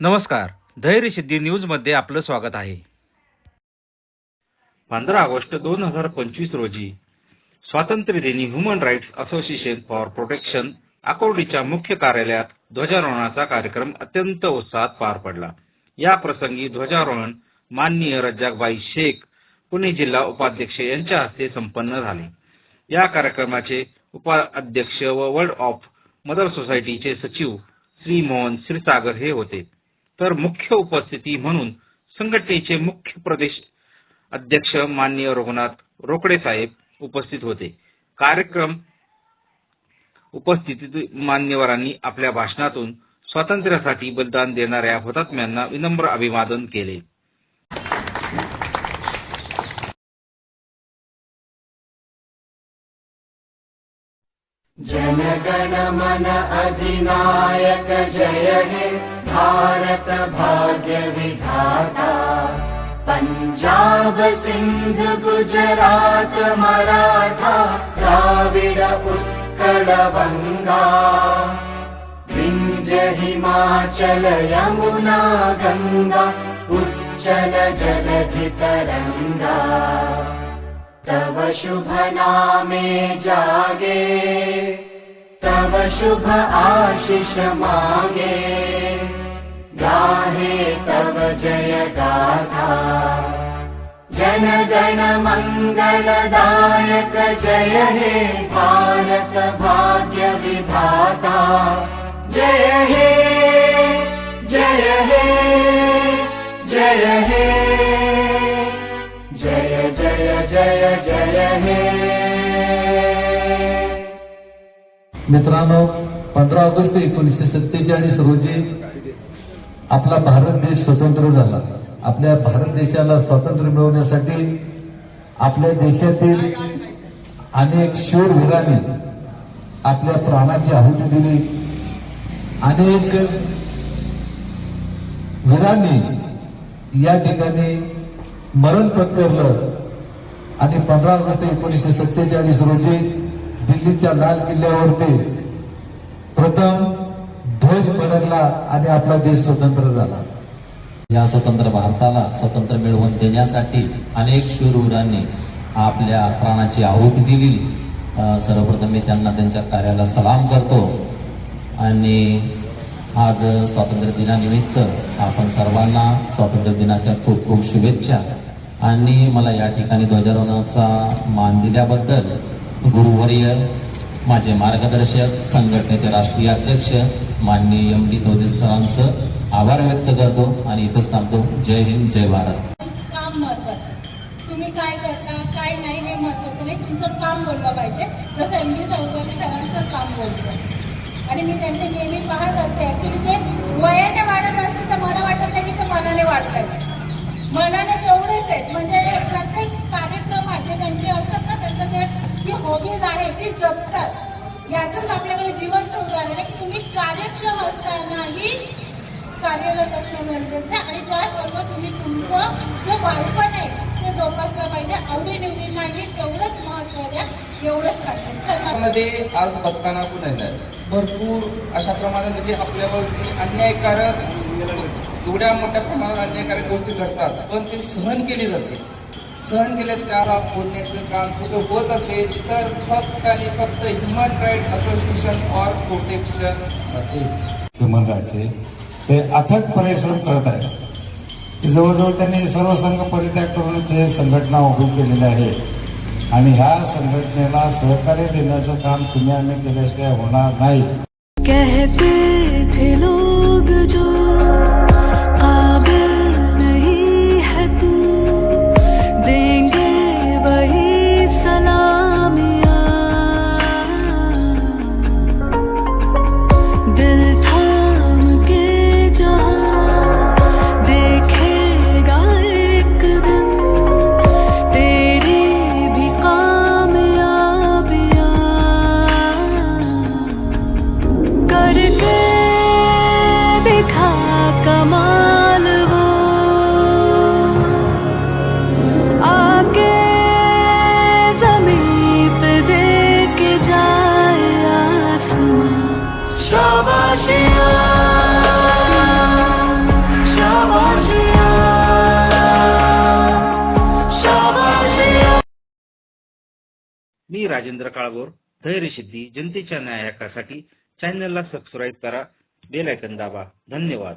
नमस्कार. धैर्यसिद्धी न्यूजमध्ये आपलं स्वागत आहे. पंधरा ऑगस्ट दोन हजार पंचवीस रोजी स्वातंत्र्यदिनी human rights association for protection आकोर्डीच्या मुख्य कार्यालयात ध्वजारोहणाचा कार्यक्रम अत्यंत उत्साहात पार पडला. या प्रसंगी ध्वजारोहण माननीय रज्जाकबाई शेख पुणे जिल्हा उपाध्यक्ष यांच्या हस्ते संपन्न झाले. या कार्यक्रमाचे उपाध्यक्ष व वर्ल्ड ऑफ मदर सोसायटीचे सचिव श्री मोहन क्षीरसागर हे होते. तर मुख्य उपस्थिती म्हणून संघटनेचे मुख्य प्रदेश अध्यक्ष माननीय रघुनाथ रोकडे साहेब उपस्थित होते. कार्यक्रम उपस्थितीत मान्यवरांनी आपल्या भाषणातून स्वातंत्र्यासाठी बलिदान देणाऱ्या हुतात्म्यांना विनम्र अभिवादन केले. जनगण मन अधिनायक जय हे भारत भाग्य विधाता पंजाब सिंध गुजरात मराठा द्राविड उत्कल वंगा। विंध्य हिमाचल यमुना गंगा उच्चल जलधि तरंगा तव शुभ नामे जागे तव शुभ आशिष मागे गाहे तव जय गाथा। जन गण मंगलदायक जय हे भारत भाग्य विधाता। जय हे जय हे जय हे। जय जय जय जय हे। मित्रांनो पंधरा ऑगस्ट एकोणीसशे सत्तेचाळीस रोजी आपला भारत देश स्वतंत्र झाला. आपल्या भारत देशाला स्वातंत्र्य मिळवण्यासाठी आपल्या देशातील अनेक शूरवीरांनी आपल्या प्राणाची आहुती दिली. अनेक वीरांनी या ठिकाणी मरण पत्करलं. आणि पंधरा ऑगस्ट एकोणीसशे सत्तेचाळीस रोजी दिल्लीच्या लाल किल्ल्यावरती प्रथम ध्वज फडकला आणि आपला देश स्वतंत्र झाला. या स्वतंत्र भारताला स्वतंत्र मिळवून देण्यासाठी अनेक शूरवीरांनी आपल्या प्राणाची आहुती दिली. सर्वप्रथम मी त्यांना त्यांच्या कार्याला सलाम करतो. आणि आज स्वातंत्र्य दिनानिमित्त आपण सर्वांना स्वातंत्र्य दिनाच्या खूप खूप शुभेच्छा. आणि मला या ठिकाणी ध्वजारोहणाचा मान दिल्याबद्दल गुरुवर्य माझे मार्गदर्शक संघटनेचे राष्ट्रीय अध्यक्ष माननीय एम डी चौधरी सरांचं आभार व्यक्त करतो आणि इथंच थांबतो. जय हिंद जय भारत. काम महत्वाचं तुम्ही काय करता काय नाही हे महत्वाचं नाही. तुमचं काम बोललं पाहिजे. जसं एम डी चौधरी सरांचं काम बोलतं आणि मी त्यांचे नेहमी पाहत असते. ऍक्च्युली ते वयाने वाढत असते तर मला वाटत नाही की ते मनाने वाढतात मनाने तेवढेच आहेत. म्हणजे प्रत्येक कार्यक्रम जे त्यांचे असतात ना त्यांचं जे जी हॉबीज आहे ती जपतात. याचंच आपल्याकडे जिवंत उदाहरण आहे. की असतानाही कार्यरत असणं गरजेचं आहे. आणि त्याचबरोबर तुम्ही तुमचं जे बालपण आहे ते जोपासलं पाहिजे. आवडी नाही तेवढंच महत्त्व द्या एवढंच काढतं मध्ये आज बघताना पण भरपूर अशा प्रमाणात म्हणजे आपल्यावरती अन्यायकारक एवढ्या मोठ्या प्रमाणात अन्यायकारक गोष्टी घडतात पण ते सहन केली जाते. सहन केले त्याला बोलण्याचं काम कुठं होत असेल तर फक्त आणि फक्त human right association for protection human राईटचे ते अथक परिश्रम करत आहेत. की जवळजवळ त्यांनी सर्व संघ परित्याग करूनच संघटना उभी केलेली आहे. आणि ह्या संघटनेला सहकार्य देण्याचं काम तुम्ही आम्ही केल्याशिवाय होणार नाही. कहते थे लोग जो मी राजेंद्र काळगोर धैर्य सिद्धी जनतेच्या न्यायासाठी हक्कासाठी चॅनलला सबस्क्राईब करा बेल आयकन दाबा. धन्यवाद.